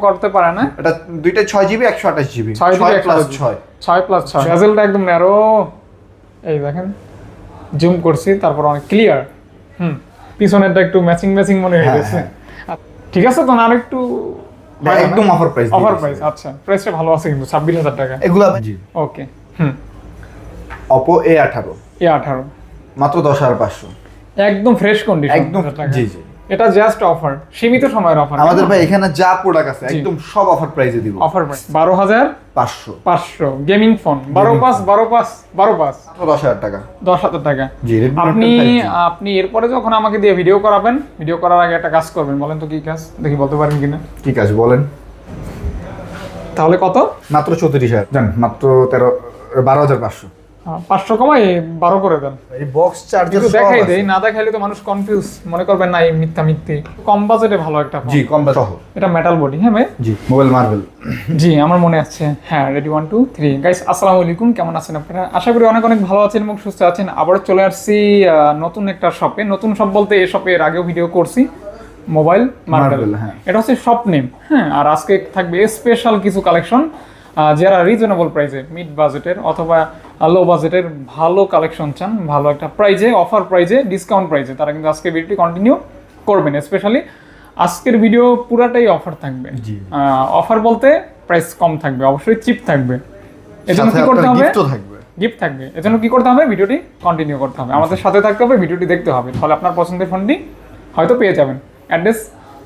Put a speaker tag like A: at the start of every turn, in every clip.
A: করতে পারে না।
B: এটা দুইটা ছয় জিবি একশো আঠাশ জিবি।
A: ছয়
B: প্লাস ছয়
A: ছয়। প্লাস ছয়। বেজেলটা একদম ন্যারো এই দেখেন জুম করছি তারপর অনেক ক্লিয়ার হুম পিছনেরটা একটু ম্যাচিং ম্যাচিং মনে হয়ে
B: হ্যাঁ,
A: গেছে ঠিক আছে তো না আর একটু
B: একদম price দিয়ে
A: অফার প্রাইস আচ্ছা। প্রাইসটা ভালো আছে কিন্তু ছাব্বিশ হাজার টাকা।
B: এগুলো জি।
A: ওকে হুম।
B: অপো এ আঠারো।
A: এ আঠারো।
B: মাত্র দশ হাজার পাঁচশো।
A: একদম ফ্রেশ কন্ডিশন
B: একদম জি জি।
A: এটা জাস্ট অফার সীমিত সময়ের অফার
B: আমাদের ভাই এখানে যা প্রোডাক্ট আছে একদম সব অফার প্রাইসে দিব।
A: অফার প্রাইস বারো হাজার
B: পাঁচশো।
A: পাঁচশো গেমিং ফোন বারো পাঁচ বারো পাঁচ বারো পাঁচ।
B: মাত্র দশ হাজার টাকা।
A: দশ হাজার টাকা।
B: জি
A: আপনি আপনি এরপরে যখন আমাকে দিয়ে ভিডিও করাবেন ভিডিও করার আগে একটা কাজ করবেন বলেন তো কি কাজ? দেখি বলতে পারেন কিনা।
B: ঠিক আছে বলেন?
A: তাহলে কত?
B: মাত্র চৌত্রিশ হাজার। জান মাত্র তেরো বারো হাজার পাঁচশো
A: আহ, পাঁচশো কমাই বারো করে দেন।
B: এই বক্স চার্জার
A: দেখাই দেই না দেখাইলে তো মানুষ কনফিউজ মনে করবেন না এই মিথ্যা মিথ্যে। কম বাজেটে ভালো একটা ফোন
B: জি কম সহ।
A: এটা মেটাল বডি হ্যাঁ ভাই?
B: জি মোবাইল মার্বেল
A: জি আমার মনে আছে। হ্যাঁ ready one two three guys আসসালামু আলাইকুম কেমন আছেন আপনারা? আশা করি অনেক অনেক ভালো আছেন এবং সুস্থ আছেন। আবার চলে আসছি নতুন একটা শপে নতুন শপ বলতে এই শপে এর আগেও ভিডিও করছি। মোবাইল মার্বেল
B: হ্যাঁ।
A: এটা হচ্ছে শপ নেম হ্যাঁ। আর আজকে থাকবে স্পেশাল কিছু কালেকশন যারা রিজনেবল প্রাইসে মিড বাজেটের অথবা লো বাজেটের ভালো কালেকশন চান ভালো একটা প্রাইজে অফার প্রাইজে ডিসকাউন্ট প্রাইজে তারা কিন্তু আজকে ভিডিওটি কন্টিনিউ করবেন। স্পেশালি আজকের ভিডিও পুরাটাই অফার থাকবে।
B: জি।
A: অফার বলতে প্রাইস কম থাকবে অবশ্যই চিপ থাকবে। এজন্য কি করতে হবে? গিফট থাকবে। এজন্য কি করতে হবে? ভিডিওটি কন্টিনিউ করতে হবে। আমাদের সাথে থাকতে হবে ভিডিওটি দেখতে হবে। তাহলে আপনার পছন্দের ফোনটি হয়তো পেয়ে যাবেন। অ্যাড্রেস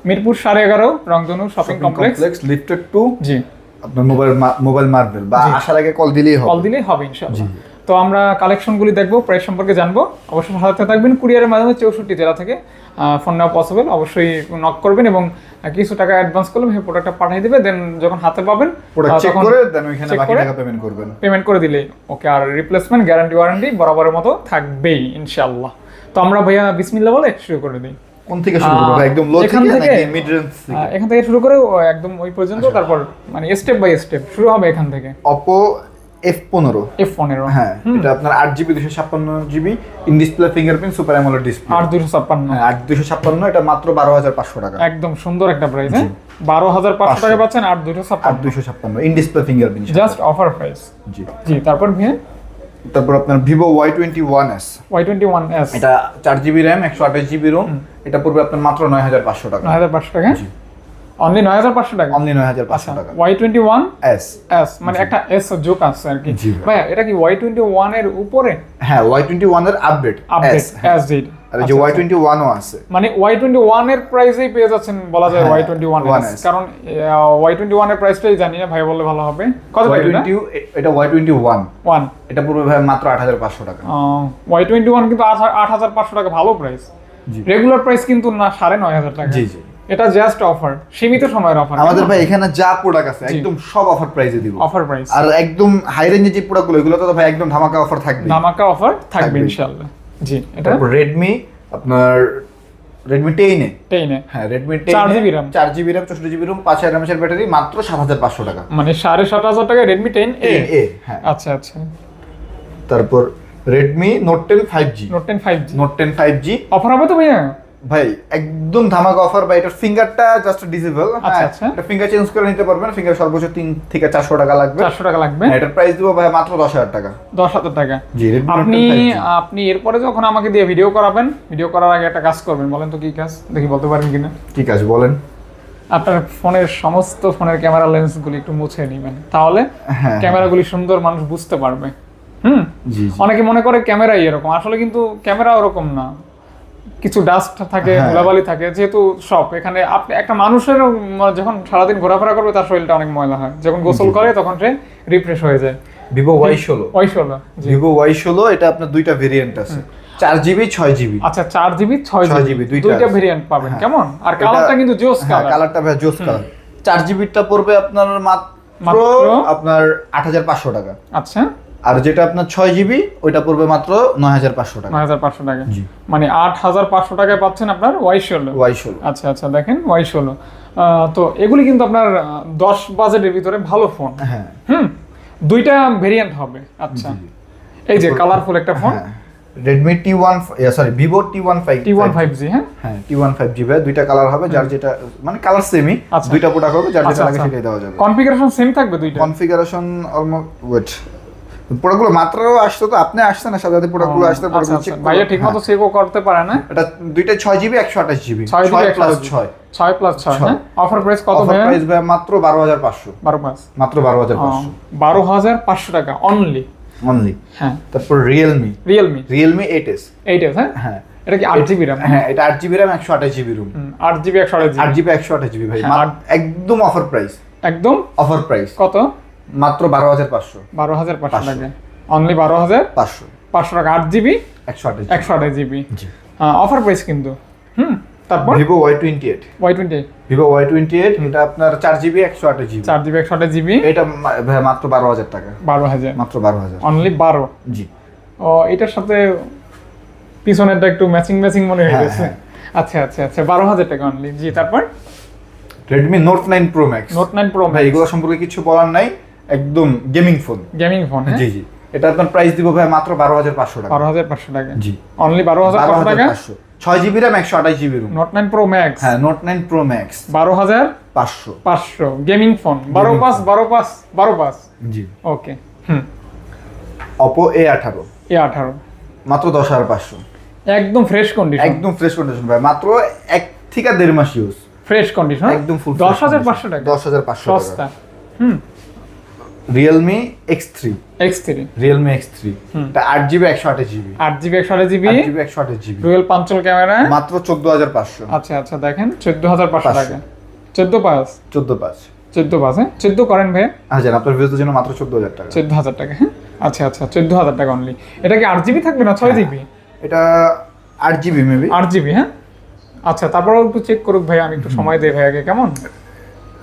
A: মিরপুর সাড়ে এগারো Rongdhonu shopping complex
B: complex lifted two
A: জি।
B: আপনার মোবাইল মোবাইল মার্বেল বা আসার আগে কল দিলেই হবে।
A: কল দিলেই হবে ইনশাআল্লাহ। তো আমরা কালেকশনগুলি দেখব প্রাইস সম্পর্কে জানব। অবশ্যই থাকবেন। কুরিয়ারের মাধ্যমে চৌষট্টি জেলা থেকে ফোন নেওয়া পসিবল অবশ্যই নক করবেন এবং কিছু টাকা অ্যাডভান্স করলে সেই প্রোডাক্টটা পাঠিয়ে দেবে। দেন যখন হাতে পাবেন
B: চেক করে দেন ওইখানে বাকি টাকা পেমেন্ট করবেন।
A: পেমেন্ট করে দিলে ওকে আর রিপ্লেসমেন্ট গ্যারান্টি ওয়ারেন্টি বরাবরের মতো থাকবেই ইনশাআল্লাহ। তো আমরা ভাইয়া বিসমিল্লাহ বলে শুরু করে দিই।
B: কোন থেকে শুরু করব? একদম লো থেকে নাকি মিড রেঞ্জ থেকে?
A: এখান থেকে শুরু করে একদম ওই পর্যন্ত তারপর মানে স্টেপ বাই স্টেপ শুরু হবে এখান থেকে।
B: পনেরো।
A: এফ পনেরো।
B: হ্যাঁ এটা আপনার আট জিবি দুশো ছাপ্পান্ন GB in display fingerprint super AMOLED display
A: আট দুশো ছাপ্পান্ন।
B: হ্যাঁ আট দুশো ছাপ্পান্ন এটা মাত্র বারো হাজার পাঁচশো টাকা।
A: একদম সুন্দর একটা প্রাইস হ্যাঁ? বারো হাজার পাঁচশো টাকা পাচ্ছেন আট দুশো
B: আট
A: ছাপ্পান্ন
B: দুশো ছাপ্পান্ন in display fingerprint
A: just offer price
B: জি।
A: জি তারপর ভিয়ে
B: তারপর আপনার Vivo Y twenty one S.
A: Y twenty one S.
B: এটা চার জিবি র্যাম একশো আঠাশ জিবি রোম। এটা পড়বে আপনার মাত্র নয় হাজার পাঁচশো টাকা।
A: নয় হাজার পাঁচশো টাকা? অনলি নয় হাজার পাঁচশো টাকা?
B: অনলি নয় হাজার পাঁচশো
A: আচ্ছা
B: টাকা।
A: Y twenty one?
B: S
A: S মানে একটা এস যোগ আছে আর কি। ভাইয়া এটা কি ওয়াই টোয়েন্টি ওয়ানের উপরে?
B: হ্যাঁ ওয়াই টোয়েন্টি ওয়ানের আপডেট
A: আপডেট
B: এস আর যে ওয়াই টোয়েন্টি ওয়ানও আছে।
A: মানে ওয়াই টোয়েন্টি ওয়ান প্রাইসেই পেয়ে যাচ্ছেন বলা যায়
B: হ্যাঁ,
A: ওয়াই টোয়েন্টি ওয়ান কারণ ওয়াই টোয়েন্টি ওয়ান প্রাইসটাই জানি না ভাই বললে ভালো হবে। কত
B: ওয়াই টোয়েন্টি এটা ওয়াই টোয়েন্টি ওয়ান
A: ওয়ান
B: এটা পড়বে ভাই মাত্র আট হাজার পাঁচশো টাকা।
A: ওয়াই টোয়েন্টি ওয়ান কিন্তু আট আট হাজার পাঁচশো টাকা ভালো প্রাইস রেগুলার প্রাইস কিন্তু না সাড়ে নয় হাজার টাকা।
B: জি, জি।
A: এটা জাস্ট অফার সীমিত সময়ের অফার
B: আমাদের ভাই এখানে যা প্রোডাক্ট আছে একদম সব অফার প্রাইসে দিব।
A: অফার প্রাইস
B: আর একদম হাই রেঞ্জের যে প্রোডাক্টগুলো এগুলো তো ভাই একদম ধামাকা অফার থাকবে
A: ধামাকা অফার থাকবে ইনশাআল্লাহ। জি এটা?
B: রেডমি আপনার রেডমি টেইনে
A: টেইনে
B: হ্যাঁ রেডমি
A: 4GB RAM।
B: চার জিবি র্যাম চৌষট্টি জিবি রুম পাঁচ হাজার এমএসের ব্যাটারি মাত্র সাত হাজার পাঁচশো টাকা।
A: মানে সাড়ে সাত হাজার টাকা Redmi ten A
B: ten A হ্যাঁ।
A: আচ্ছা আচ্ছা।
B: তারপর Redmi note ten five G
A: note ten five G
B: note ten five G
A: offer হবে তো ভাইয়া?
B: ভাই একদম ধামাকা অফার বা এটার ফিঙ্গারটা জাস্ট ডিসেবল
A: আচ্ছা,
B: হ্যাঁ?
A: আচ্ছা।
B: এটা ফিঙ্গার চেঞ্জ করে নিতে পারবেন ফিঙ্গার সর্বোচ্চ তিন থেকে চারশো টাকা লাগবে।
A: চারশো টাকা লাগবে।
B: হ্যাঁ, এটার প্রাইস দিব ভাই মাত্র দশ হাজার টাকা।
A: দশ হাজার টাকা।
B: জি
A: আপনি আপনি এরপরে যখন আমাকে দিয়ে ভিডিও করাবেন ভিডিও করার আগে একটা কাজ করবেন বলেন তো কি কাজ? দেখি বলতে পারেন কিনা?
B: ঠিক আছে বলেন?
A: আপনার ফোনের সমস্ত ফোনের ক্যামেরা লেন্সগুলি একটু মুছে নেবেন তাহলে ক্যামেরাগুলি সুন্দর মানুষ বুঝতে পারবে। হুম? অনেকে মনে করে ক্যামেরাই এরকম আসলে কিন্তু ক্যামেরা ওরকম না। কিছু ডাস্ট থাকে
B: হ্যাঁ।
A: ধুলাবালি থাকে যেহেতু সব এখানে আপনি একটা মানুষের যখন সারাদিন ঘোরাফেরা করবে তার শরীরটা অনেক ময়লা হয়। যখন গোসল করে তখন সে রিফ্রেশ হয়ে যায়।
B: ভিভো ওয়াই ষোলো।
A: ওই ষোলো
B: ভিভো ওয়াই ষোলো এটা আপনার দুইটা ভেরিয়েন্ট আছে। চার জিবি ছয় জিবি
A: আচ্ছা চার জিবি ছয়
B: 6
A: জিবি
B: দুইটা
A: ভেরিয়েন্ট পাবেন
B: হ্যাঁ।
A: কেমন? আর কালারটা কিন্তু জোস কালার
B: কালারটা ভাই জোস কালার চার জিবিটা পড়বে আপনার মাত্র? আপনার আট হাজার পাঁচশো টাকা।
A: আচ্ছা।
B: আর যেটা আপনার ছয় জিবি ওইটা পড়বে মাত্র নয় হাজার পাঁচশো টাকা।
A: নয় হাজার পাঁচশো টাকা।
B: জি।
A: মানে আট হাজার পাঁচশো টাকায় পাচ্ছেন আপনার ওয়াই ষোলো
B: ওয়াই ষোলো
A: আচ্ছা আচ্ছা দেখেন ওয়াই ষোলো তো এগুলি কিন্তু আপনার দশ বাজেটের ভিতরে ভালো ফোন।
B: হ্যাঁ।
A: হুম? দুইটা ভেরিয়েন্ট হবে। আচ্ছা। এই যে কালারফুল একটা phone.
B: Redmi T one sorry Vivo T one five
A: T one five G হ্যাঁ?
B: হ্যাঁ টি ওয়ান ফাইভ জিবি দুইটা কালার হবে যার যেটা মানে কালার সেমই
A: আচ্ছা।
B: দুইটা প্রোডাক্ট হবে যার
A: আচ্ছা,
B: যেটা লাগে
A: আচ্ছা।
B: সেটাই দেওয়া যাবে।
A: কনফিগারেশন সেম থাকবে দুইটা?
B: কনফিগারেশন অলমোস্ট ওয়েট প্রোডাক্টগুলো আসতো তো আপনি আসছেন না সাথে সাথে প্রোডাক্টগুলো আসতে।
A: ভাইয়া ঠিক মতো চেকও করতে পারে না?
B: এটা দুইটা ছয় জিবি একশো আঠাশ জিবি
A: ছয়
B: প্লাস ছয়
A: ছয়। প্লাস ছয়
B: ছয়।
A: হ্যাঁ? অফার প্রাইস কত
B: অফার প্রাইস ভাই মাত্র বারো হাজার পাঁচশো।
A: বারো পাঁচ।
B: মাত্র বারো হাজার পাঁচশো।
A: বারো হাজার পাঁচশো টাকা অনলি
B: অনলি
A: হ্যাঁ।
B: তারপর Realme
A: Realme
B: Realme eight S
A: eight S হ্যাঁ?
B: হ্যাঁ।
A: এটা কি আট জিবি র্যাম
B: হ্যাঁ এটা আট জিবি র্যাম একশো আঠাশ জিবি রুম
A: আট জিবি একশো আট
B: আট
A: জিবি
B: জিবি একশো আঠাশ জিবি ভাই।
A: হ্যাঁ,
B: একদম অফার প্রাইস
A: একদম?
B: অফার প্রাইস
A: কত?
B: মাত্র বারো হাজার পাঁচশো।
A: বারো হাজার পাঁচশো। টাকা অনলি বারো হাজার?
B: পাঁচশো।
A: পাঁচশো টাকা আট জিবি?
B: একশো আঠাশ
A: একশো আঠাশ জিবি।
B: জি।
A: অফার প্রাইস কিন্তু। হুম তারপর?
B: Vivo Y twenty eight.
A: Y twenty
B: Vivo Y twenty eight এটা আপনার চার জিবি একশো আঠাশ জিবি।
A: চার জিবি একশো আঠাশ জিবি।
B: এটা মাত্র বারো হাজার টাকা।
A: বারো হাজার।
B: মাত্র বারো হাজার।
A: অনলি বারো।
B: জি।
A: ও এটার সাথে পিছনেরটা একটু ম্যাচিং ম্যাচিং মনে হয়ে
B: হ্যাঁ,
A: গেছে।
B: হ্যাঁ।
A: আচ্ছা আচ্ছা আচ্ছা বারো হাজার টাকা অনলি জি তারপর?
B: Redmi note nine pro max
A: note nine pro
B: ভাই এগুলো সম্পর্কে কিছু বলার নাই। একদম গেমিং ফোন
A: গেমিং ফোন
B: জি জি। এটা আপনার প্রাইস দিব ভাই মাত্র বারো হাজার পাঁচশো টাকা।
A: বারো হাজার পাঁচশো টাকা।
B: জি।
A: অনলি বারো হাজার পাঁচশো টাকা?
B: ছয় জিবি র্যাম একশো আঠাশ GB ROM
A: note nine pro max
B: হ্যাঁ নোট নাইন প্রো ম্যাক্স
A: বারো হাজার
B: পাঁচশো।
A: পাঁচশো। গেমিং ফোন বারো পাঁচ বারো পাঁচ বারো পাঁচ।
B: জি।
A: ওকে হুম।
B: অপো এ আঠারো।
A: এ আঠারো।
B: মাত্র দশ হাজার পাঁচশো।
A: একদম ফ্রেশ কন্ডিশন
B: একদম ফ্রেশ কন্ডিশন ভাই। মাত্র এক থেকে দেড় মাস ইউজ
A: ফ্রেশ কন্ডিশন
B: একদম ফুল
A: দশ হাজার পাঁচশো টাকা।
B: দশ হাজার পাঁচশো
A: সস্তা। হুম।
B: Realme X three
A: X three
B: Realme X three আট জিবি একশো আঠাশ জিবি
A: আট জিবি একশো আঠাশ জিবি
B: জিবি একশো আঠাশ জিবি
A: ডুয়েল পাঞ্চল ক্যামেরা
B: মাত্র চোদ্দ হাজার পাঁচশো।
A: আচ্ছা আচ্ছা দেখেন চোদ্দ হাজার পাঁচশো। টাকা চোদ্দ পাঁচ?
B: চোদ্দ পাঁচ।
A: চোদ্দ পাঁচ হ্যাঁ? চোদ্দ করেন ভাই।
B: হাজার আপনার ভিউজের জন্য মাত্র চোদ্দ হাজার টাকা।
A: চোদ্দ হাজার টাকা হ্যাঁ? আচ্ছা আচ্ছা চোদ্দ হাজার টাকা অনলি এটা কি আট জিবি থাকবে না ছয় জিবি
B: এটা আট জিবি মেবি
A: আট জিবি হ্যাঁ? আচ্ছা তারপরও একটু চেক করুক ভাই আমি একটু সময় দেই ভাইয়াকে কেমন?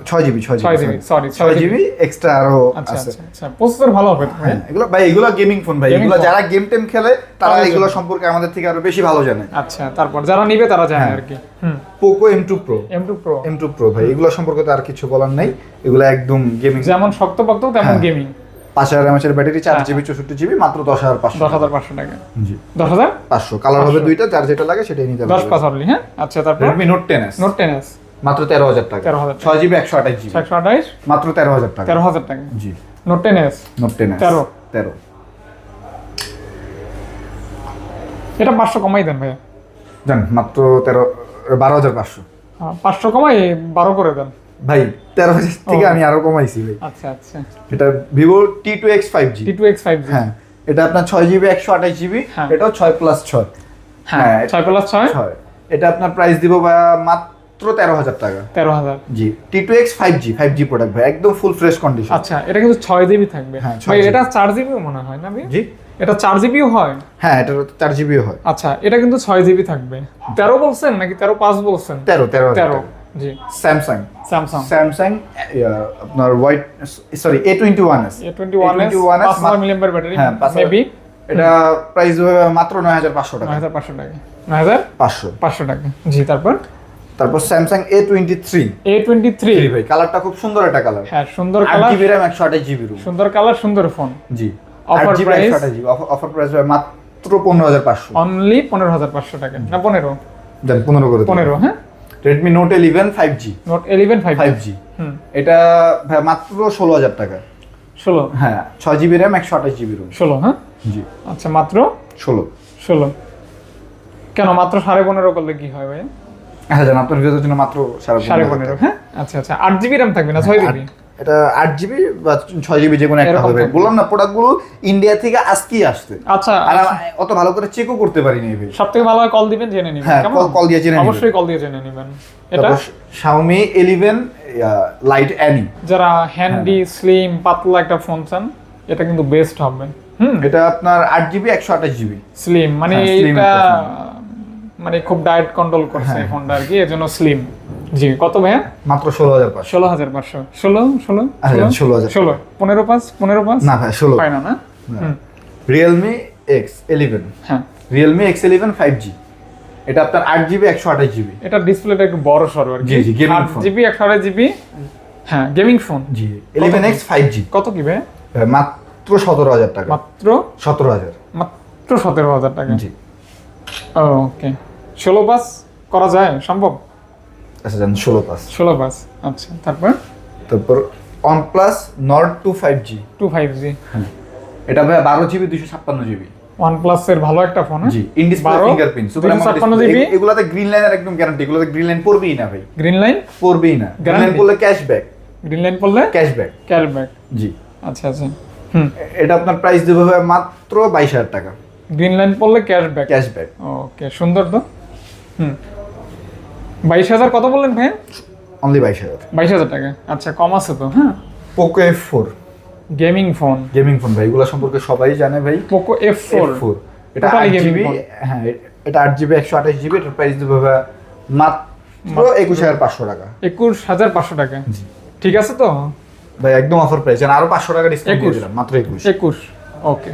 B: ছয় জিবি ছয়
A: জিবি সরি
B: ছয় জিবি এক্সট্রা আরও
A: আচ্ছা
B: আছে।
A: আচ্ছা আচ্ছা। প্রসেসর ভালো হবে
B: হ্যাঁ, এগুলো ভাই এগুলো গেমিং ফোন ভাই। এগুলো যারা গেম টেম খেলে তারা এগুলো সম্পর্কে আমাদের থেকে আরও বেশি ভালো জানে।
A: আচ্ছা তারপর যারা নিবে তারা জানে
B: হ্যাঁ।
A: আর কি
B: Poco M two pro
A: M two pro
B: M two pro ভাই। এগুলো সম্পর্কে তো আর কিছু বলার নাই। এগুলো একদম গেমিং
A: যেমন শক্তপোক্ত তেমন
B: হ্যাঁ।
A: গেমিং
B: পাঁচ হাজার এমএচের ব্যাটারি চার
A: হ্যাঁ।
B: জিবি চৌষট্টি জিবি মাত্র দশ হাজার পাঁচশো
A: দশ হাজার পাঁচশো টাকা।
B: জি।
A: দশ হাজার?
B: পাঁচশো। কালার হবে দুইটা যার যেটা লাগে সেটাই নিতে
A: দশ পাঁচ হ্যাঁ? আচ্ছা তারপর?
B: Redmi note ten S
A: note ten S
B: মাত্র তেরো হাজার টাকা।
A: 13,000 টাকা।
B: ছয় জিবি একশো আঠাশ জিবি।
A: একশো আঠাইশ
B: মাত্র তেরো হাজার টাকা।
A: তেরো হাজার টাকা।
B: জি।
A: Note ten S
B: note ten
A: 13
B: তেরো।
A: এটা পাঁচশো কমাই দেন ভাইয়া।
B: দেন মাত্র তেরো বারো হাজার পাঁচশো।
A: পাঁচশো কমাই বারো করে দেন।
B: ভাই তেরো হাজার থেকে আমি আরও কমাইছি ভাই।
A: আচ্ছা আচ্ছা।
B: এটা Vivo T two X five G
A: T two X five G
B: হ্যাঁ। এটা আপনার ছয় জিবি একশো আঠাশ জিবি।
A: হ্যাঁ।
B: এটাও ছয় প্লাস ছয়।
A: হ্যাঁ
B: হ্যাঁ,
A: ছয় প্লাস ছয়।
B: ছয়। এটা আপনার প্রাইস দিব বা মাত্র তেরো হাজার টাকা।
A: তেরো হাজার।
B: জি T two X five G five G product ভাই একদম ফুল ফ্রেশ কন্ডিশন
A: আচ্ছা এটা কিন্তু ছয় জিবি থাকবে।
B: হ্যাঁ,
A: ভাই এটা চার জিবিও মনে হয় না
B: জি।
A: এটা চার জিবিও হয়?
B: হ্যাঁ এটা চার জিবিও হয়।
A: আচ্ছা এটা কিন্তু ছয় জিবি থাকবে। তেরো বলছেন নাকি তেরো পাঁচ বলছেন?
B: তেরো তেরো
A: তেরো জি।
B: স্যামসাং
A: স্যামসাং
B: স্যামসাং আপনার white sorry A twenty one S
A: A twenty one S পাঁচ হাজার ব্যাটারি
B: হ্যাঁ, পাঁচ হাজার-
A: মেবি
B: এটা প্রাইস মাত্র নয় হাজার পাঁচশো
A: নয়
B: টাকা
A: হাজার পাঁচশো টাকা। নয় হাজার?
B: পাঁচশো।
A: পাঁচশো টাকা। জি তারপর?
B: তারপর Samsung A twenty three
A: A twenty three
B: ভাই কালারটা খুব সুন্দর একটা কালার।
A: হ্যাঁ সুন্দর কালার।
B: জিবি র্যাম একশো আঠাশ জিবি রুম
A: সুন্দর কালার সুন্দর ফোন।
B: জি। অফার জিবি অফার প্রাইস মাত্র পনেরো হাজার পাঁচশো।
A: অনলি পনেরো হাজার পাঁচশো টাকা। না পনেরো।
B: দেন পনেরো করে
A: পনেরো হ্যাঁ?
B: Redmi note eleven five G
A: note eleven five
B: five G
A: হুম।
B: এটা ভাই মাত্র ষোলো হাজার টাকা।
A: ষোলো?
B: হ্যাঁ ছয় জিবি র্যাম একশো আঠাশ জিবি রুম
A: ষোলো হ্যাঁ?
B: জি।
A: আচ্ছা মাত্র?
B: ষোলো।
A: ষোলো। কেন মাত্র সাড়ে পনেরো করলে কি হয় ভাই?
B: হ্যাঁ জান আপনার জন্য মাত্র সাড়ে পনেরো
A: হ্যাঁ? আচ্ছা আচ্ছা আট জিবি র্যাম থাকবে না? ছয় জিবি
B: এটা আট জিবি বা ছয় জিবি যে কোনো একটা হবে। বললাম না প্রোডাক্টগুলো ইন্ডিয়া থেকে আজকেই
A: আচ্ছা
B: আর অত ভালো করে চেকও করতে পারিনি
A: সব থেকে ভালো কল দিবেন জেনে নিবেন
B: হ্যাঁ, call দিয়ে জেনে নিবেন।
A: অবশ্যই কল দিয়ে জেনে নেবেন। এটা?
B: লাইট অ্যানি
A: যারা হ্যান্ডি স্লিম পাতলা একটা ফোন চান এটা কিন্তু বেস্ট হবে। হুম?
B: এটা আপনার আট জিবি একশো আঠাশ জিবি
A: স্লিম মানে
B: হ্যাঁ,
A: এটা মানে খুব ডায়েট কন্ট্রোল করছে এই ফোনটা আর কি এর জন্য স্লিম জি কত ভাইয়া?
B: মাত্র ষোলো হাজার পাঁচশো।
A: ষোলো হাজার পাঁচশো। ষোলো ষোলো
B: আচ্ছা, 16,000
A: ষোলো পনেরো পাঁচ পনেরো পাঁচ?
B: না ভাই ষোলো।
A: পায় না? না।
B: রিয়েলমি এক্স ইলেভেন
A: হ্যাঁ।
B: Realme X eleven five G এটা আপনার আট জিবি একশো আঠাশ জিবি
A: এটা ডিসপ্লেটা একটু বড় সরো আর কি।
B: জি, জি,
A: আট
B: phone।
A: জিবি একশো আঠাশ জিবি হ্যাঁ গেমিং ফোন
B: জি ইলেভেন এক্স ফাইভ জি
A: কত কি ভাই
B: মাত্র সতেরো হাজার টাকা।
A: মাত্র?
B: সতেরো হাজার।
A: মাত্র সতেরো হাজার টাকা।
B: জি।
A: ওকে ষোলো পাস করা যায়? সম্ভব?
B: আচ্ছা জান ষোলো পাস।
A: ষোলো পাস আচ্ছা তারপর?
B: তারপর OnePlus Nord জি
A: জি
B: এটা ভাই বারো জিবি দুশো ছাপ্পান্ন জিবি।
A: ওয়ান প্লাসের ভালো একটা ফোন
B: জি ইন ডিসপ্লে
A: বারো,
B: ফিঙ্গারপ্রিন্ট সুপার
A: GB?
B: এগুলাতে গ্রিন লাইনের একদম গ্যারান্টি এগুলোতে গ্রিন লাইন পড়বেই না ভাই।
A: গ্রিন লাইন
B: পড়বেই না। Green line? পড়লে ক্যাশব্যাক
A: গ্রিন লাইন পড়লে
B: ক্যাশব্যাক
A: ক্যাশব্যাক
B: জি।
A: আচ্ছা আচ্ছা। হুম।
B: এটা আপনার প্রাইস দেবে মাত্র বাইশ হাজার টাকা।
A: গ্রিন লাইন পড়লে ক্যাশব্যাক
B: ক্যাশব্যাক
A: ওকে সুন্দর তো? হুম। বাইশ হাজার কত বললেন ভাই
B: অনলি বাইশ হাজার।
A: বাইশ হাজার টাকা। আচ্ছা কম আছে তো হ্যাঁ?
B: Poco F four
A: gaming phone
B: gaming phone ভাই। এগুলো সম্পর্কে সবাই জানে ভাই।
A: পোকো এফ ফোর
B: ফোর এটা আট জিবি হ্যাঁ এটা আট জিবি একশো আঠাশ জিবি এটার প্রাইস দেবে মাত্র একুশ হাজার পাঁচশো টাকা।
A: একুশ হাজার পাঁচশো টাকা।
B: জি।
A: ঠিক আছে তো?
B: ভাই একদম অফার প্রাইস আরও পাঁচশো টাকা ডিসকাউন্ট দিয়ে
A: 21
B: দিলাম মাত্র একুশ।
A: একুশ। ওকে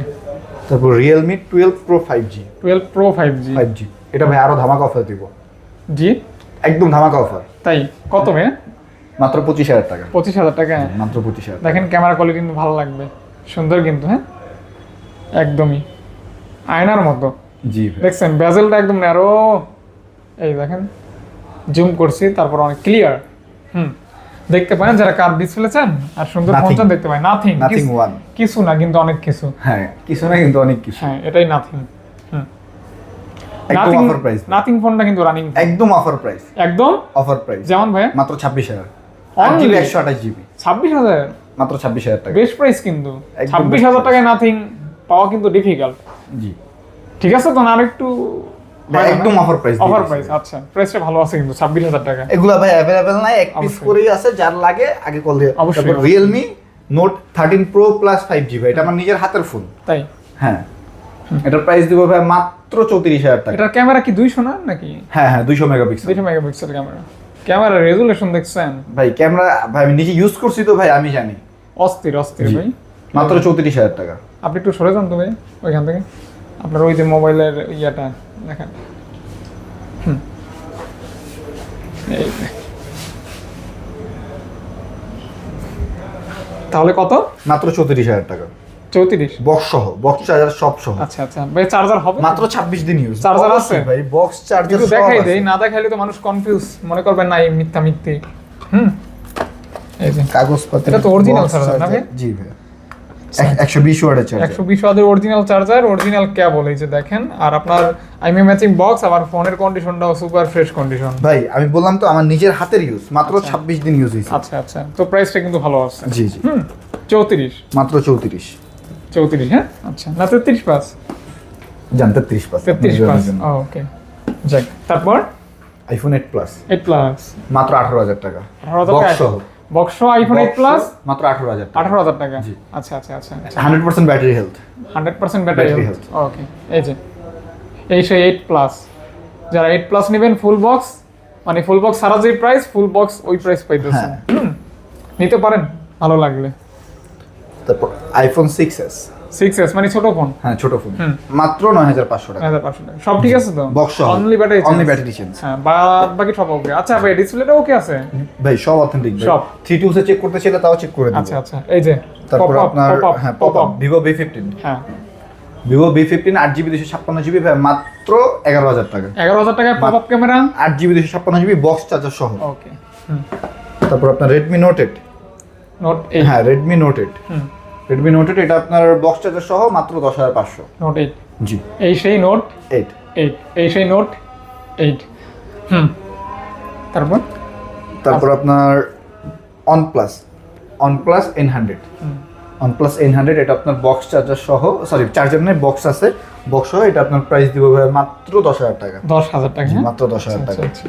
B: তারপর Realme twelve Pro five G
A: twelve Pro five G
B: five G এটা ভাই আরও ধামাকা অফার দিব।
A: জি?
B: একদম ধামাকা অফার
A: তাই? কত ভাই?
B: মাত্র পঁচিশ হাজার টাকা।
A: পঁচিশ হাজার টাকা।
B: মাত্র পঁচিশ হাজার
A: দেখেন ক্যামেরা কোয়ালিটি কিন্তু ভালো লাগবে। সুন্দর কিন্তু হ্যাঁ? একদমই। আয়নার মতো।
B: জি
A: দেখছেন বেজেলটা একদম ন্যারো এই দেখেন জুম করছি তারপর অনেক ক্লিয়ার হুম। দেখতে পারেন যারা কার ডিসপ্লে চান আর সুন্দর ফোনটা দেখতে পায় নাথিং
B: নাথিং ওয়ান
A: কিছু না কিন্তু অনেক কিছু।
B: হ্যাঁ কিছু না কিন্তু অনেক কিছু।
A: হ্যাঁ এটাই Nothing Nothing
B: offer price
A: Nothing ফোনটা কিন্তু রানিং
B: একদম অফার প্রাইস
A: একদম?
B: অফার প্রাইস
A: যেমন ভাইয়া
B: মাত্র ছাব্বিশ হাজার। আট
A: Only?
B: জিবি একশো আঠাশ জিবি।
A: ছাব্বিশ হাজার?
B: মাত্র ছাব্বিশ হাজার টাকা।
A: বেস্ট প্রাইস কিন্তু।
B: একদম
A: ছাব্বিশ
B: best
A: হাজার
B: price।
A: টাকায় নাথিং পাওয়া কিন্তু ডিফিকাল্ট
B: জি।
A: ঠিক আছে তো না একটু
B: একদম price দিয়ে
A: অফার প্রাইস আচ্ছা। প্রাইসটা ভালো আছে কিন্তু ছাব্বিশ হাজার টাকা
B: এগুলা ভাই অ্যাভেলেবেল নাই এক পিস করেই আছে যার লাগে আগে কল দিয়ে
A: অবশ্যই।
B: Realme Note thirteen Pro plus five G ভাই। এটা আমার নিজের হাতের ফোন
A: তাই?
B: হ্যাঁ। এটার প্রাইস দিব ভাই মাত্র চৌত্রিশ হাজার টাকা।
A: এটার ক্যামেরা কি দুইশো না নাকি?
B: হ্যাঁ হ্যাঁ দুইশো মেগাপিক্সেল
A: দুইশো মেগাপিক্সেল ক্যামেরা ক্যামেরা রেজুলেশন দেখছেন?
B: ভাই ক্যামেরা ভাই আমি নিজে ইউজ করছি তো ভাই আমি জানি।
A: অস্থির অস্থির ভাই।
B: মাত্র চৌত্রিশ হাজার টাকা।
A: আপনি একটু সরে যান তো ভাই ওইখান থেকে। আপনার ওই যে মোবাইলের ইয়েটা দেখেন। হুম। তাহলে কত?
B: মাত্র চৌত্রিশ হাজার টাকা।
A: চৌত্রিশ।
B: বক্স সহ বক্স চার্জার সব সহ।
A: আচ্ছা আচ্ছা ভাই চার্জার হবে?
B: মাত্র ছাব্বিশ দিন ইউজ
A: Charger আছে?
B: ভাই বক্স চার্জার
A: কিন্তু দেখাই দেই না দেখাইলে তো মানুষ কনফিউজ মনে না এই মিথ্যা মিথ্যে। হুম? এই যে।
B: কাগজপত্র
A: এটা তো original charger না ভাই?
B: জি ভাই। একশো বিশ ওয়াটের চার্জার।
A: অরিজিনাল চার্জার অরিজিনাল কেবল এই যে দেখেন। আর আপনার আইমি ম্যাচিং বক্স আবার ফোনের কন্ডিশনটাও সুপার ফ্রেশ কন্ডিশন
B: ভাই আমি বললাম তো আমার নিজের হাতের ইউজ মাত্র ছাব্বিশ দিন ইউজ হয়েছে।
A: আচ্ছা আচ্ছা। তো প্রাইসটা কিন্তু ভালো আছে।
B: জি জি।
A: হুম? চৌত্রিশ।
B: মাত্র চৌত্রিশ।
A: চৌত্রিশ হ্যাঁ? আচ্ছা না তেত্রিশ পাস।
B: জান তেত্রিশ পাঁচ
A: তেত্রিশ পাস। ওকে যাক তারপর?
B: IPhone eight plus
A: eight plus
B: মাত্র আঠারো হাজার টাকা। Box
A: box iPhone eight plus
B: মাত্র আঠারো হাজার
A: আঠারো হাজার টাকা? আচ্ছা আচ্ছা আচ্ছা
B: hundred percent battery health
A: hundred percent battery health okay এই যে এই সেই এইট প্লাস যারা এইট প্লাস নেবেন ফুল বক্স মানে ফুল বক্স সারা যে প্রাইস ফুল বক্স ওই প্রাইস পাইতেছেন।
B: হ্যাঁ।
A: নিতে পারেন ভালো লাগলে।
B: তারপর iPhone six S
A: six S মানে ছোট ফোন
B: হ্যাঁ ছোট ফোন মাত্র নয় হাজার পাঁচশো টাকা।
A: হাজার পাঁচশো টাকা। সব ঠিক আছে তো?
B: Box
A: only battery
B: only battery change
A: হ্যাঁ বাদ বাকি সব ওকে আচ্ছা ভাই ডিসপ্লেটা ওকে আছে?
B: ভাই সব অথেন্টিক
A: সব।
B: থ্রি টু চেক করতে ছিল তাও চেক করে
A: আচ্ছা আচ্ছা। এই যে
B: তারপর আপনার হ্যাঁ pop
A: up।
B: Vivo V fifteen
A: হ্যাঁ।
B: ভিভো বি ফিফটিন আট জিবি দুশো ছাপ্পান্ন জিবি মাত্র এগারো হাজার টাকা।
A: এগারো হাজার টাকায় পপ আপ ক্যামেরা
B: আট জিবি দুশো ছাপ্পান্ন জিবি বক্স চার্জার সহ।
A: ওকে
B: তারপর আপনার রেডমি নোট এইট
A: নোট
B: হ্যাঁ Redmi Note eight Redmi Note eight এটা আপনার বক্স চার্জার সহ মাত্র দশ হাজার পাঁচশো।
A: Note eight
B: G.
A: এই সেই নোট
B: এইট
A: এইট এই সেই নোট এইট হুম। তারপর?
B: তারপর আপনার OnePlus OnePlus N hundred. OnePlus N hundred এটা আপনার বক্স চার্জার সহ সরি চার্জার নেই বক্স আছে। বক্স সহ এটা আপনার প্রাইস দিব ভাই মাত্র দশ হাজার টাকা।
A: দশ হাজার টাকা হ্যাঁ?
B: মাত্র দশ হাজার
A: আচ্ছা,
B: টাকা।
A: আচ্ছা।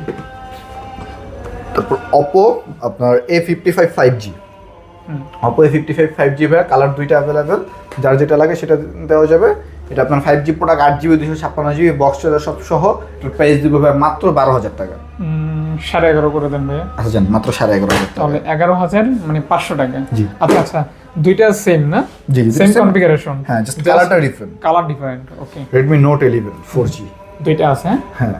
B: তারপর অপো আপনার A fifty five five G. Oppo A fifty five five G ভাই কালার দুইটা অ্যাভেলেবেল যার যেটা লাগে সেটা দেওয়া যাবে। এটা আপনার ফাইভ জি প্রোডাক্ট আট জিবি দুশো ছাপ্পান্ন জিবি বক্স চার্জার সব সহ। প্রাইস দিব ভাই মাত্র বারো হাজার টাকা।
A: সাড়ে এগারো করে দেন ভাইয়া।
B: আচ্ছা জান মাত্র সাড়ে এগারো হাজার
A: তাহলে এগারো হাজার মানে পাঁচশো টাকা।
B: জি।
A: আচ্ছা আচ্ছা দুইটা সেম না?
B: জি,
A: সেম কনফিগারেশন
B: হ্যাঁ জাস্ট কালারটা different
A: colour different okay
B: Redmi Note eleven four G
A: দুইটা আছে হ্যাঁ?
B: হ্যাঁ।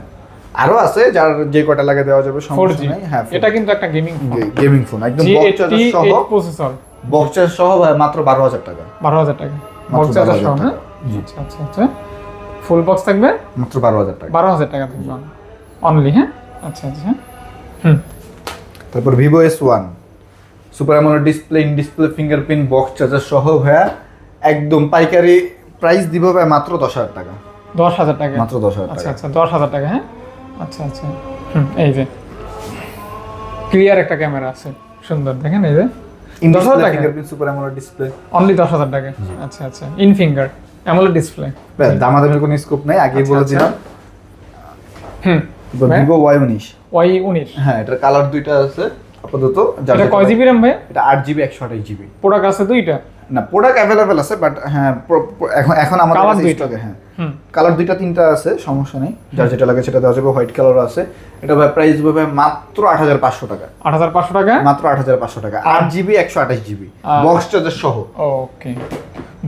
B: আরও আছে যার যে কটা লাগে দেওয়া যাবে সমস্যা নাই। হ্যাঁ
A: এটা কিন্তু একটা গেমিং
B: গেমিং ফোন একদম বক্স চার্জার সহ।
A: প্রসেসর
B: বক্স চার্জার সহ মাত্র বারো হাজার টাকা।
A: বারো হাজার টাকা।
B: মাত্র
A: বক্স চার্জার সহ
B: হ্যাঁ
A: আচ্ছা আচ্ছা আচ্ছা। ফুল বক্স থাকবে?
B: মাত্র বারো হাজার টাকা।
A: বারো হাজার টাকা থাকবে অনলি হ্যাঁ? আচ্ছা আচ্ছা। হুম।
B: তারপর Vivo S one super AMOLED display in display fingerprint box charger সহ ভাইয়া। একদম পাইকারি প্রাইস দিব ভাই মাত্র দশ হাজার টাকা।
A: দশ হাজার টাকা।
B: মাত্র দশ হাজার
A: আচ্ছা আচ্ছা দশ হাজার টাকা হ্যাঁ? আচ্ছা আচ্ছা। হুম এই যে। ক্লিয়ার একটা ক্যামেরা আছে। সুন্দর দেখেন এই যে। দশ হাজার
B: ডিসপ্লে
A: টাকা?
B: সুপার অ্যামোলেড ডিসপ্লে
A: অনলি দশ হাজার টাকা। আচ্ছা আচ্ছা। ইন ফিঙ্গার অ্যামোলেড ডিসপ্লে
B: দামাদামের কোনো স্কোপ নেই। আগে
A: আচ্ছা,
B: বলে
A: আচ্ছা।
B: দিলাম।
A: হুম?
B: ভিভো ওয়াই উনিশ।
A: ওয়াই উনিশ।
B: হ্যাঁ এটার কালার দুইটা আছে। আপাতত যার
A: এটা কয় জিবি র্যাম ভাই?
B: এটা আট জিবি একশো আঠাশ জিবি
A: প্রোডাক্ট আছে দুইটা?
B: না প্রোডাক্ট অ্যাভেলেবেল আছে বাট হ্যাঁ এখন এখন আমাদের কাছে স্টকে হ্যাঁ। কালার দুইটা তিনটা আছে সমস্যা নেই। যার যেটা লাগে সেটা দেওয়া যাবে হোয়াইট কালার আছে। এটা ভাই প্রাইস হবে মাত্র আট হাজার পাঁচশো টাকা।
A: আট হাজার পাঁচশো টাকা?
B: মাত্র আট হাজার পাঁচশো টাকা। আট জিবি একশো আঠাশ জিবি বক্স চার্জার সহ।
A: ওকে।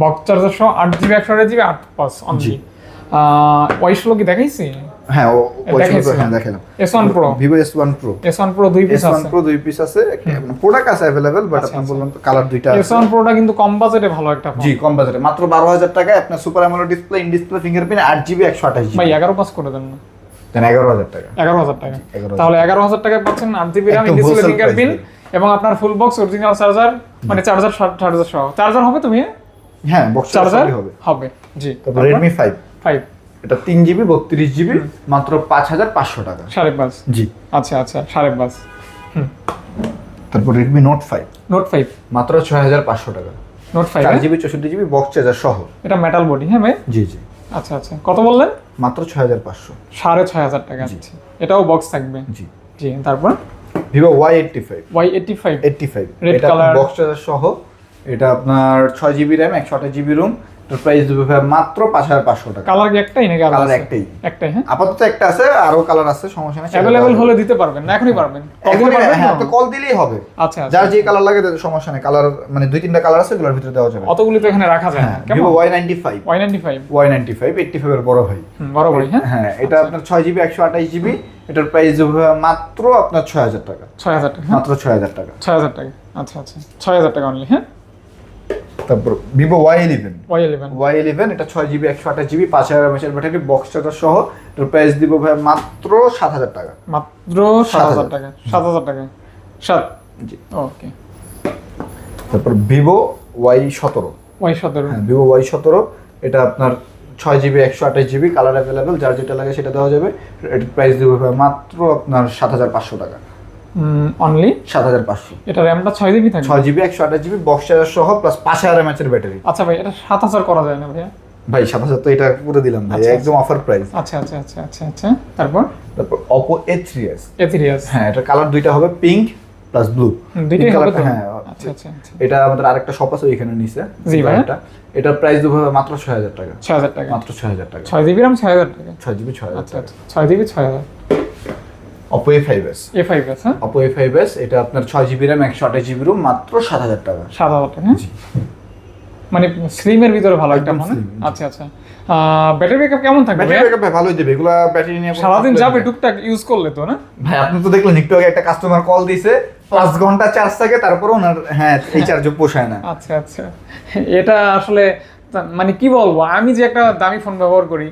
A: বক্স চার্জার সহ আট জিবি একশো আট জিবি আট পাঁচ অনলি
B: জি।
A: ওয়াই ষোলো কি দেখাইছি?
B: হ্যাঁ ও ওই। হ্যাঁ দেখালাম
A: S one Pro
B: Vivo S one Pro
A: S Pro দুই পিস আছে।
B: প্রো দুই পিস আছে প্রোডাক্ট আছে অ্যাভেলেবেল বাট
A: আচ্ছা,
B: আপনার
A: আচ্ছা।
B: বললাম কালার দুইটা আছে।
A: ওয়ান প্রোটা কিন্তু কম বাজেটে ভালো একটা ফোন
B: জি কম বাজারে মাত্র বারো হাজার টাকায় আপনার super AMOLED display in display fingerprint আট জিবি একশো আঠাশ
A: ভাই
B: জিবি
A: এগারো পাস করে দেন না।
B: দেন এগারো হাজার টাকা।
A: এগারো হাজার টাকা।
B: 11,000
A: তাহলে এগারো হাজার টাকায় পাচ্ছেন আট জিবি র্যাম ডিসপ্লে ফিঙ্গারপ্রিন্ট এবং আপনার ফুল বক্স অরিজিনাল চার্জার মানে চার্জার চার্জার সহ। চার্জার হবে তুমি
B: হ্যাঁ বক্স
A: চার্জার
B: হবে।
A: হবে জি।
B: তারপর রেডমি ফাইভ
A: ফাইভ
B: এটা তিন জিবি বত্রিশ জিবি মাত্র পাঁচ হাজার পাঁচশো টাকা।
A: সাড়ে পাঁচ?
B: জি।
A: আচ্ছা আচ্ছা সাড়ে পাঁচ।
B: তারপর Redmi Note five
A: Note five
B: মাত্র ছয় হাজার পাঁচশো টাকা।
A: নোট ফাইভ
B: চার জিবি চৌষট্টি জিবি বক্স চার্জার সহ।
A: এটা মেটাল বডি হ্যাঁ ভাই?
B: জি জি।
A: আচ্ছা আচ্ছা। কত বললেন?
B: মাত্র ছয় হাজার পাঁচশো।
A: সাড়ে ছয় হাজার টাকা। আচ্ছা। এটাও বক্স থাকবে?
B: জি।
A: জি তারপর?
B: Vivo Y eighty five
A: Y eighty five
B: eighty five এটা। বক্স চার্জার সহ। এটা আপনার ছয় জিবি র্যাম একশো আঠাশ জিবি রুম প্রাইস দেবে ভাই মাত্র পাঁচ হাজার পাঁচশো টাকা।
A: কালার কি একটাই নাকি আলাদা
B: কালার একটাই।
A: একটাই হ্যাঁ?
B: আপাতত একটা আছে আরও কালার আছে সমস্যা নেই
A: অ্যাভেলেবেল হলে দিতে পারবেন না এখনই পারবেন।
B: হ্যাঁ
A: তো?
B: কল দিলেই হবে।
A: আচ্ছা আচ্ছা।
B: যার যে কালার লাগে সমস্যা নেই। কালার মানে দুই তিনটা কালার আছে এগুলোর ভিতরে দেওয়া যাবে।
A: অতগুলি তো এখানে রাখা যায় না।
B: Vivo Y ninety five
A: Y ninety five
B: Y ninety five eighty ফাইভের বড় ভাই।
A: বড় ভাই হ্যাঁ?
B: হ্যাঁ এটা আপনার ছয় জিবি একশো আঠাশ জিবি এটার প্রাইস মাত্র আপনার ছয় হাজার টাকা।
A: ছয় হাজার টাকা হ্যাঁ?
B: মাত্র ছয় হাজার টাকা।
A: ছয় হাজার টাকা আচ্ছা আচ্ছা। ছয় হাজার টাকা অনলি হ্যাঁ?
B: তারপর Vivo Y eleven
A: Y eleven
B: Y eleven এটা ছয় জিবি একশো আঠাশ জিবি পাঁচ হাজার এমএচের ব্যাটারি বক্স চার্জার সহ। এটার প্রাইস দিব ভাই মাত্র সাত হাজার টাকা।
A: মাত্র সাত হাজার টাকা। সাত হাজার টাকা সাত।
B: জি।
A: ওকে।
B: তারপর ভিভো ওয়াই সতেরো।
A: ওয়াই সতেরো।
B: হ্যাঁ ভিভো ওয়াই সতেরো। এটা আপনার ছয় জিবি একশো আঠাশ জিবি কালার অ্যাভেলেবেল যার যেটা লাগে সেটা দেওয়া যাবে। এটার প্রাইস দিব ভাই মাত্র আপনার সাত হাজার পাঁচশো টাকা।
A: অনলি
B: সাত হাজার পাঁচশো।
A: এটা র্যামটা ছয় জিবি থাকবে?
B: ছয় জিবি একশো আঠাশ জিবি বক্স চার্জার সহ প্লাস পাঁচ হাজার এমএচের ব্যাটারি
A: আচ্ছা ভাই এটা সাত হাজার করা যায় না ভাইয়া?
B: ভাই সাত হাজার তো এটা করে দিলাম ভাই
A: আচ্ছা,
B: একদম অফার প্রাইস
A: আচ্ছা আচ্ছা আচ্ছা আচ্ছা আচ্ছা। তারপর?
B: তারপর অপো এ থ্রি এস
A: এথিরিয়াস
B: হ্যাঁ এটা কালার দুইটা হবে পিঙ্ক প্লাস ব্লু
A: দুইটাই হবে
B: হ্যাঁ
A: আচ্ছা আচ্ছা আচ্ছা।
B: এটা আমাদের আরেকটা শপ আছে ওইখানে নিচে
A: জি ভাই।
B: এটা প্রাইস দেবো মাত্র ছয় হাজার টাকা।
A: ছয় হাজার টাকা।
B: মাত্র ছয় হাজার টাকা।
A: ছয় জিবি র্যাম ছয় হাজার টাকা।
B: ছয় জিবি ছয় হাজার
A: আচ্ছা আচ্ছা। ছয় জিবি ছয় হাজার।
B: Oppo A five S
A: A five S হ্যাঁ?
B: অপো এ ফাইভ এস এটা আপনার ছয় জিবি র্যাম একশো আঠাশ জিবি রুম মাত্র সাত হাজার টাকা।
A: সাত হাজার টাকা হ্যাঁ? মানে স্লিমের ভিতরে ভালো একটা। আচ্ছা আচ্ছা। ব্যাটারি ব্যাকআপ কেমন থাকবে
B: ব্যাটারি ব্যাকআপ ভালোই দেবে। এগুলা ব্যাটারি নিয়ে
A: সারাদিন যাবে টুকটাক ইউজ করলে তো না?
B: ভাই আপনি তো দেখলেন একটু আগে একটা কাস্টমার কল দিছে পাঁচ ঘণ্টা চার্জ থাকে তারপরে ওনার হ্যাঁ এই চার্জ পোষায় না।
A: আচ্ছা আচ্ছা। এটা আসলে মানে কি বলব? আমি যে একটা দামি ফোন ব্যবহার করি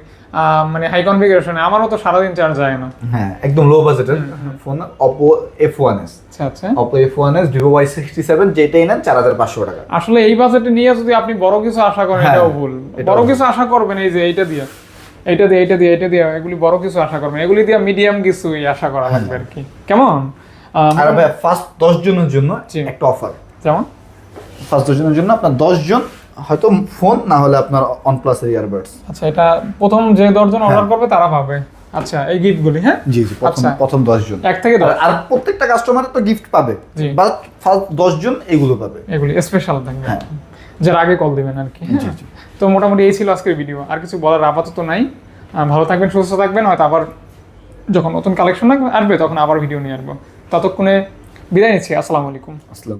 A: মানে হাই কনফিগারেশনে আমারও তো সারাদিন চার্জ যায় না।
B: হ্যাঁ একদম লো বাজেটের phone Oppo F one S
A: আচ্ছা আচ্ছা।
B: Oppo F one S Vivo Y sixty seven যেটাই নেন চার হাজার পাঁচশো টাকা।
A: আসলে এই বাজেটে নিয়ে যদি আপনি বড় কিছু আশা করেন
B: হ্যাঁ,
A: এটাও ভুল। বড় কিছু আশা করবেন এই যে এইটা দিয়ে এইটা দিয়ে এইটা দিয়ে এইটা দিয়ে এগুলি বড় কিছু আশা করবেন। এগুলি দিয়ে মিডিয়াম কিছু আশা করা লাগবে আর কি। কেমন?
B: আর ভাই ফার্স্ট দশ জনের জন্য। একটা অফার
A: যেমন?
B: ফার্স্ট দশ জনের জন্য আপনার দশ জন হয়তো ফোন না হলে আপনার অন প্লাস ইয়ারবাডস
A: আচ্ছা এটা প্রথম যে দশজন অর্ডার করবে তারা পাবে। আচ্ছা এই গিফটগুলি হ্যাঁ?
B: জি জি প্রথম
A: আচ্ছা।
B: প্রথম দশ জন
A: এক থেকে দশ।
B: আর- আর প্রত্যেকটা কাস্টমার তো গিফট পাবে। বাট ফার্স্ট দশ জন এগুলো পাবে।
A: এগুলি স্পেশাল থাকবে
B: হ্যাঁ।
A: যারা আগে কল দিবেন আর কি। হ্যাঁ?
B: জি, জি।
A: তো মোটামুটি এই ছিল আজকের ভিডিও আর কিছু বলার আপাতত নাই। ভালো থাকবেন সুস্থ থাকবেন। হয়তো আবার যখন নতুন কালেকশন আসবে তখন আবার ভিডিও নিয়ে আসব। ততক্ষণে বিদায় নিচ্ছি। আসসালামু আলাইকুম।
B: আসসালাম।